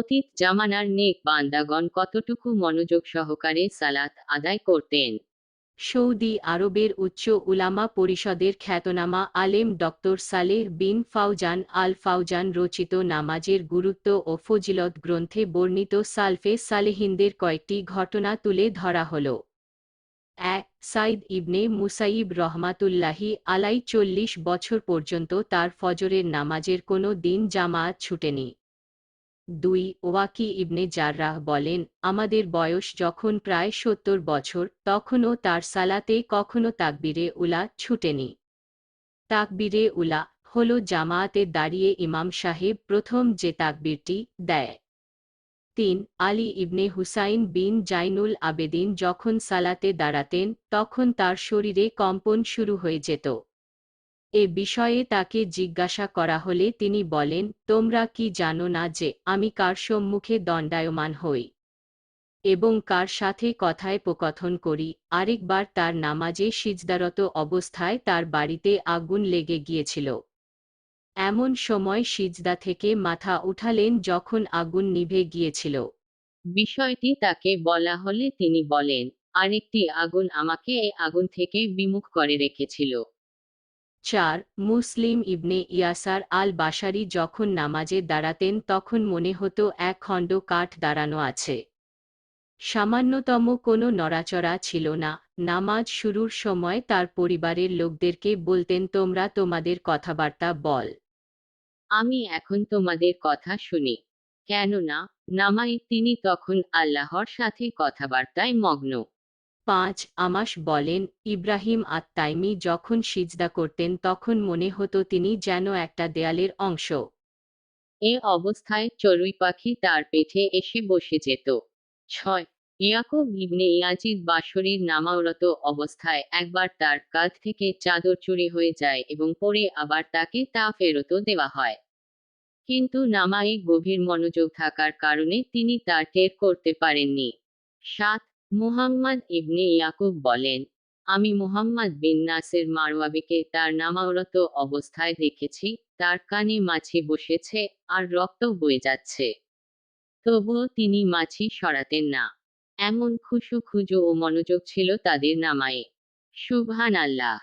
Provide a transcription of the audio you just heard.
অতীত জামানার নেক বান্দাগণ কতটুকু মনোযোগ সহকারে সালাত আদায় করতেন? সৌদি আরবের উচ্চ উলামা পরিষদের খ্যাতনামা আলেম doctor Saleh bin Fawzan Al Fawzan রচিত নামাজের গুরুত্ব ও ফজিলত গ্রন্থে বর্ণিত সালফে সালেহিনদের কয়েকটি ঘটনা তুলে ধরা হল। এক, সাইদ ইবনে মুসাইব রহমাতুল্লাহি আলাই চল্লিশ বছর পর্যন্ত তার ফজরের নামাজের কোনো দিন জামায়াত ছুটেনি। দুই, ওয়াকি ইবনে জাররাহ বলেন, আমাদের বয়স যখন প্রায় সত্তর বছর, তখনও তার সালাতে কখনো তাকবিরে উলা ছুটেনি। তাকবিরে উলা হল জামায়াতে দাঁড়িয়ে ইমাম সাহেব প্রথম যে তাকবিরটি দেয়। তিন, আলী ইবনে হুসাইন বিন জাইনুল আবেদিন যখন সালাতে দাঁড়াতেন, তখন তার শরীরে কম্পন শুরু হয়ে যেত। এ বিষয়ে তাকে জিজ্ঞাসা করা হলে তিনি বলেন, তোমরা কি জানো না যে আমি কার সম্মুখে দণ্ডায়মান হই এবং কার সাথে কথায় পোকথন করি? আরেকবার তার নামাজে সিজদারত অবস্থায় তার বাড়িতে আগুন লেগে গিয়েছিল। এমন সময় সিজদা থেকে মাথা উঠালেন যখন আগুন নিভে গিয়েছিল। বিষয়টি তাকে বলা হলে তিনি বলেন, আরেকটি আগুন আমাকে এই আগুন থেকে বিমুখ করে রেখেছিল। চার, মুসলিম ইবনে ইয়াসার আল বাসারি যখন নামাজে দাঁড়াতেন তখন মনে হতো এক খণ্ড কাঠ দাঁড়ানো আছে। সামান্যতম কোনো নড়াচড়া ছিল না। নামাজ শুরুর সময় তার পরিবারের লোকদেরকে বলতেন, তোমরা তোমাদের কথাবার্তা বল। আমি এখন তোমাদের কথা শুনি। কেননা নামাই তিনি তখন আল্লাহর সাথে কথাবার্তায় মগ্ন। পাঁচ আমাস বলেন, ইব্রাহিম আত্মাইমি যখন সিজদা করতেন, তখন মনে হতো তিনি যেন একটা দেয়ালের অংশ। এ অবস্থায় চড়ুই পাখি তার পেটে এসে বসে যেত। ছয়, ইয়াকুব ইবনে ইয়াজিদ বাসরির নামাওরত অবস্থায় একবার তার কাঁধ থেকে চাদর চুরি হয়ে যায় এবং পরে আবার তাকে তা ফেরতও দেওয়া হয়। কিন্তু নামায়ে গভীর মনোযোগ থাকার কারণে তিনি তা টের করতে পারেননি। সাত মুহাম্মদ ইবনে ইয়াকুব বলেন, আমি মুহাম্মদ বিন নাসের মারওয়াবিকে তার নামাওরত অবস্থায় দেখেছি, তার কানে মাছি বসেছে আর রক্ত বয়ে যাচ্ছে। তবুও তিনি মাছি সরাতেন না। এমন খুশু খুজু ও মনোযোগ ছিল তাদের নামায়ে। সুবহান আল্লাহ